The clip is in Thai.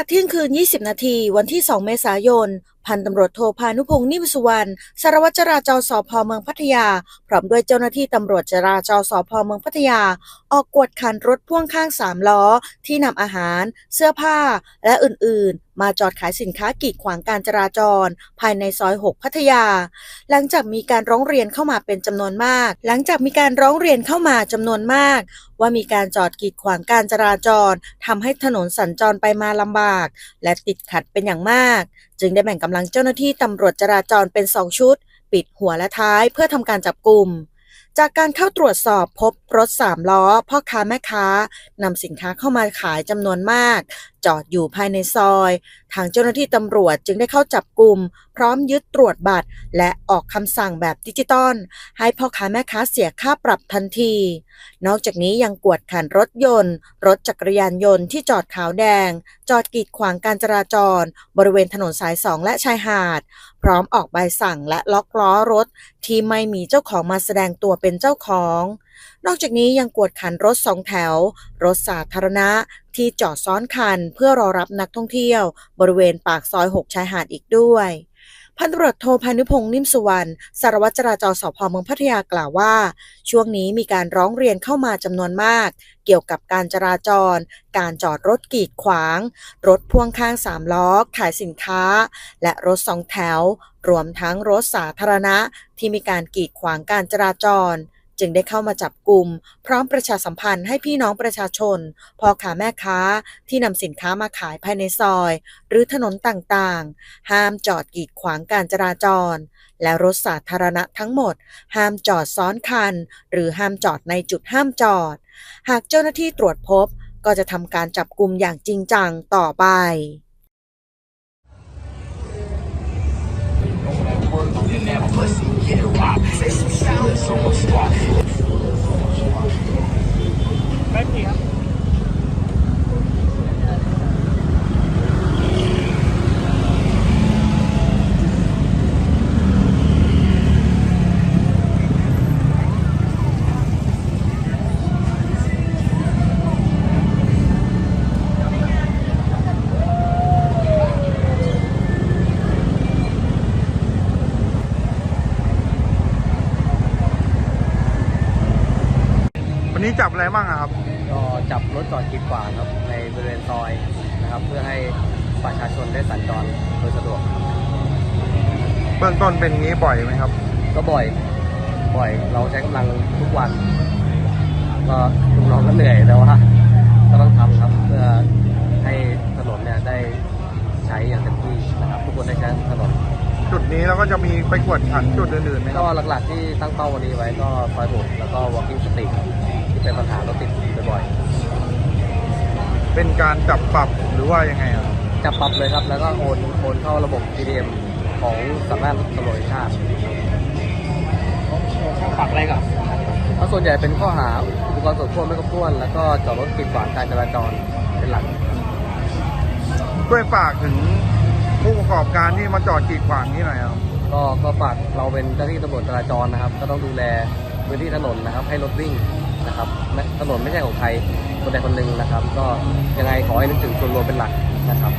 าเที่ยงคืน 20 นาที วันที่ 2 เมษายน พันตำรวจโทพานุพงศ์นิ่มสุวรรณ สารวัตรจราจรสพเมืองพัทยา พร้อมด้วยเจ้าหน้าที่ตำรวจจราจรสพเมืองพัทยา ออกกวดขันรถพ่วงข้าง 3 ล้อ ที่นำอาหาร เสื้อผ้า และอื่น ๆมาจอดขายสินค้ากีดขวางการจราจร ภายในซอย 6 พัทยา หลังจากมีการร้องเรียนเข้ามาเป็นจำนวนมาก หลังจากมีการร้องเรียนเข้ามาจำนวนมาก ว่ามีการจอดกีดขวางการจราจรทำให้ถนนสัญจรไปมาลำบาก และติดขัดเป็นอย่างมาก จึงได้แบ่งกำลังเจ้าหน้าที่ตำรวจจราจรเป็น2ชุด ปิดหัวและท้ายเพื่อทำการจับกลุ่มจากการเข้าตรวจสอบพบรถ3ล้อ พ่อค้าแม่ค้านำสินค้าเข้ามาขายจำนวนมากจอดอยู่ภายในซอย ทางเจ้าหน้าที่ตำรวจจึงได้เข้าจับกลุ่ม พร้อมยึดตรวจบัตร และออกคำสั่งแบบดิจิตอลให้พ่อค้าแม่ค้าเสียค่าปรับทันที นอกจากนี้ยังกวดขันรถยนต์ รถจักรยานยนต์ที่จอดขาวแดง จอดกีดขวางการจราจร บริเวณถนนสาย2และชายหาด พร้อมออกใบสั่งและล็อกล้อรถ ที่ไม่มีเจ้าของมาแสดงตัวเป็นเจ้าของ นอกจากนี้ยังกวดขันรถสองแถว รถสาธารณะที่จอดซ้อนคันเพื่อรอรับนักท่องเที่ยว บริเวณปากซอย 6 ชายหาดอีกด้วยพันตำรวจโทพานุพงศ์นิ่มสุวรรณสารวัตรจราจรสพเมืองพัทยากล่าวว่า ช่วงนี้มีการร้องเรียนเข้ามาจำนวนมาก เกี่ยวกับการจราจร การจอดรถกีดขวาง รถพ่วงข้างสามล้อขายสินค้า และรถสองแถว รวมทั้งรถสาธารณะที่มีการกีดขวางการจราจร จึงได้เข้ามาจับกลุ่มพร้อมประชาสัมพันธ์ให้พี่น้องประชาชนพ่อค้าแม่ค้าที่นำสินค้ามาขายภายในซอย หรือถนนต่างๆ ห้ามจอดกีดขวางการจราจร และรถสาธารณะทั้งหมด ห้ามจอดซ้อนคัน หรือห้ามจอดในจุดห้ามจอด หากเจ้าหน้าที่ตรวจพบก็จะทำการจับกลุ่มอย่างจริงจังต่อไป วันนี้จับอะไรบ้างอะครับ ก็จับรถจอดกีดขวางครับในบริเวณซอยนะครับเพื่อให้ประชาชนได้สัญจรโดยสะดวกเบื้องต้นเป็นอย่างนี้บ่อยไหมครับ ก็บ่อย บ่อยเราใช้กำลังทุกวัน ก็ลูกน้องก็เหนื่อยแต่ว่าก็ต้องทำครับเพื่อให้ถนนเนี่ยได้ใช้อย่างเต็มที่นะครับทุกคนได้ใช้ถนนจุดนี้เราก็จะมีไปกวดขันจุดอื่นๆไหมคก็รับหลักๆที่ตั้งเป้าวันนี้ไว้ก็ซอยบุแล้วก็ walking street ครับที่ เป็นปัญหารถติดบ่อยเป็นการจับปรับหรือว่ายังไงอะครับๆจับปรับเลยครับ แล้วก็โอนโอนเข้าระบบ TDM ของสำนักงานตำรวจแห่งชาติฝากอะไรกับเพราะส่วนใหญ่เป็นข้อหาอุปกรณ์ส่วนควบไม่ครบถ้วน แล้วก็จอดรถกีดขวางการจราจรเป็นหลัก ช่วยฝากถึงผู้ประกอบการที่มาจอดกีดขวางนี่หน่อยครับก็ก็ฝากเราเป็นเจ้าหน้าที่ตำรวจจราจรนะครับ ก็ต้องดูแลพื้นที่ถนนนะครับ ให้รถวิ่ง นะครับถนนไม่ใช่ของใครคนใดคนหนึ่งนะครับ ก็ยังไงขอให้นึกถึงส่วนรวมเป็นหลักนะครับ